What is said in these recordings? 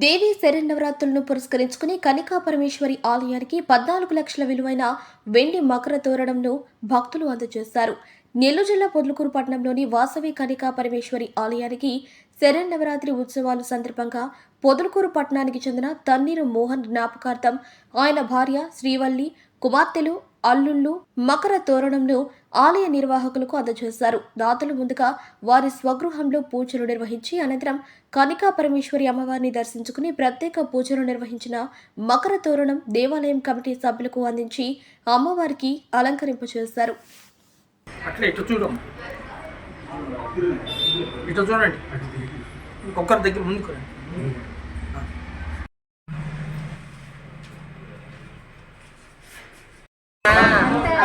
దేవి శరన్నవరాత్రులను పురస్కరించుకుని కనికా పరమేశ్వరి ఆలయానికి పద్నాలుగు లక్షల విలువైన వెండి మకర తోరణంను భక్తులు అందజేశారు. నెల్లూరు జిల్లా పొద్దుకూరు పట్టణంలోని వాసవి కనికా పరమేశ్వరి ఆలయానికి శరన్నవరాత్రి ఉత్సవాలు సందర్భంగా పొదలకూరు పట్టణానికి చెందిన తన్నీరు మోహన్ జ్ఞాపకార్థం ఆయన భార్య శ్రీవల్లి కుమార్తెలు అల్లుళ్ళు మకర తోరణంను ఆలయ నిర్వాహకులకు అందజేశారు. దాతలు ముందుగా వారి స్వగృహంలో పూజలు నిర్వహించి అనంతరం కనికా పరమేశ్వరి అమ్మవారిని దర్శించుకుని ప్రత్యేక పూజలు నిర్వహించిన మకర తోరణం దేవాలయం కమిటీ సభ్యులకు అందించి అమ్మవారికి అలంకరింప చేశారు చూడండి. ఒక్కరి దగ్గర ముందుకు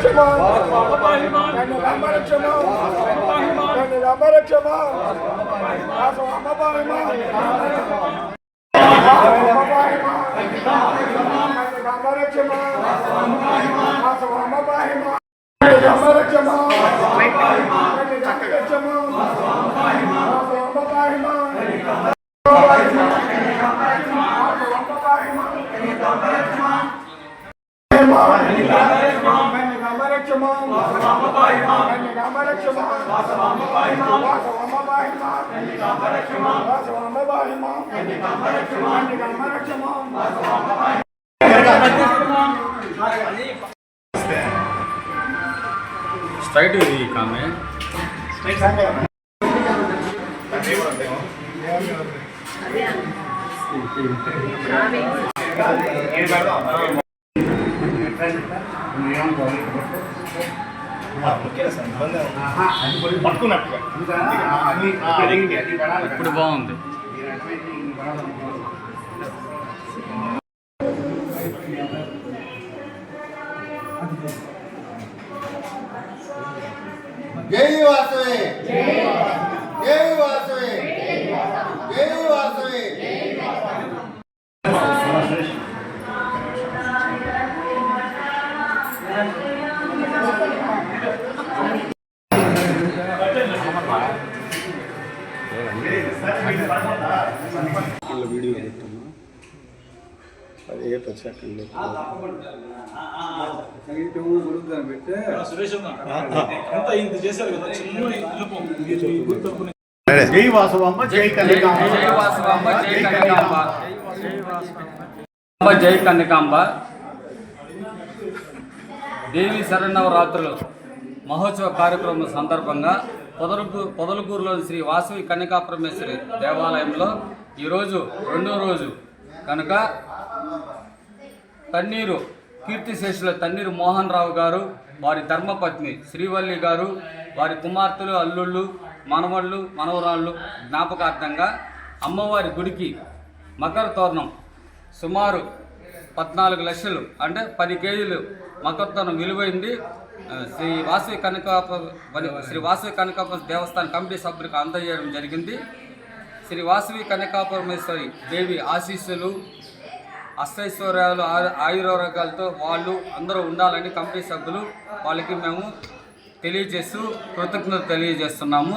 రక్షమ జై వాసవామ జై వాసవామ జై కన్యకామ జై కన్యకామ కన్యకామ రక్షమ వాసవామ పాహి మా వాసవామ పాహి ఇప్పుడు బాగుంది. జై వాసవి. జై వాసవి. జై వాసవి. అది ఏ జై వాసవమ్మ జై కన్యకాంబ జై వాసవాంబ జై కనకాంబ జై కనకాంబ దేవి శరణవరాత్రులు. మహోత్సవ కార్యక్రమం సందర్భంగా పొదలుకూ పొదలకూరులోని శ్రీ వాసవి కన్యకాపరమేశ్వరి దేవాలయంలో ఈరోజు రెండో రోజు. కనుక తన్నీరు కీర్తిశేషుల తన్నీరు మోహన్ రావు గారు వారి ధర్మపత్ని శ్రీవల్లి గారు వారి కుమార్తెలు అల్లుళ్ళు మనవళ్ళు మనవరాళ్ళు జ్ఞాపకార్థంగా అమ్మవారి గుడికి మకర తోరణం సుమారు పద్నాలుగు లక్షలు అంటే పది కేజీలు మకర తోరణం విలువైంది. శ్రీ వాసవి కనకాప శ్రీ వాసవి కనకాప దేవస్థాన కమిటీ సభ్యులకు అందజేయడం జరిగింది. శ్రీ వాసవి కనకాపురమేశ్వరి దేవి ఆశీస్సులు అష్టైశ్వర్యాలు ఆయుర్వర్గాలతో వాళ్ళు అందరూ ఉండాలని కమిటీ సభ్యులు వాళ్ళకి మేము తెలియజేస్తూ కృతజ్ఞత తెలియజేస్తున్నాము.